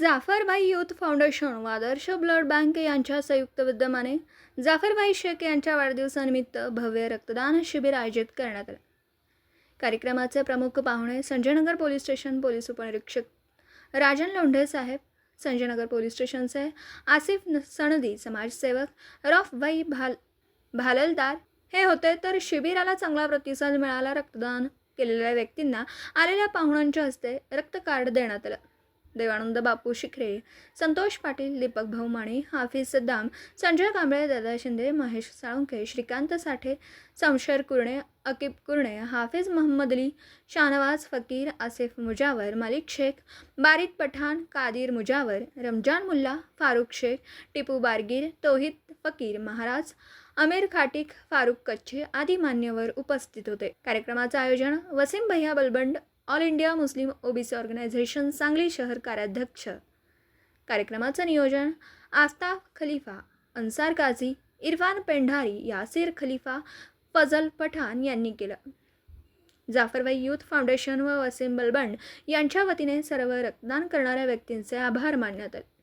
जाफरभाई youth foundation व आदर्श blood bank यांच्या संयुक्त विद्यमाने जाफरभाई शेख यांच्या वाढदिवसानिमित्त भव्य रक्तदान शिबिर आयोजित करण्यात आलं. कार्यक्रमाचे प्रमुख पाहुणे संजयनगर पोलीस स्टेशन पोलीस उपनिरीक्षक राजन लोंढे साहेब संजयनगर पोलीस स्टेशनचे आसिफ न- सनदी समाजसेवक रफभाई भाल भाललदार हे होते. तर शिबिराला चांगला प्रतिसाद मिळाला. रक्तदान केलेल्या व्यक्तींना आलेल्या पाहुण्यांच्या हस्ते रक्त कार्ड देण्यात आलं. देवानंद बापू शिखरे संतोष पाटील दीपक भाऊ माने हाफिज सद्दाम संजय कांबळे दादा शिंदे महेश साळुंखे श्रीकांत साठे समशर कुर्णे अकिब कुर्णे हाफिज मोहम्मद अली शानवाज फकीर आसिफ मुजावर मलिक शेख बारिद पठाण कादिर मुजावर रमजान मुल्ला फारुख शेख टिपू बारगीर तोहित फकीर महाराज अमीर खाटिक फारुख कच्छे आदी मान्यवर उपस्थित होते. कार्यक्रमाचं आयोजन Wasim Bhaiya Balband all India Muslim OBC organization Sangli शहर कार्याध्यक्ष. कार्यक्रमाचं नियोजन आस्ताफ खलिफा अन्सार काझी इरफान पेंढारी यासिर खलिफा फजल पठाण यांनी केलं. जाफरबाई यूथ फाउंडेशन व वसीम बलबंड यांच्या वतीने सर्व रक्तदान करणाऱ्या व्यक्तींचे आभार मानण्यात आले.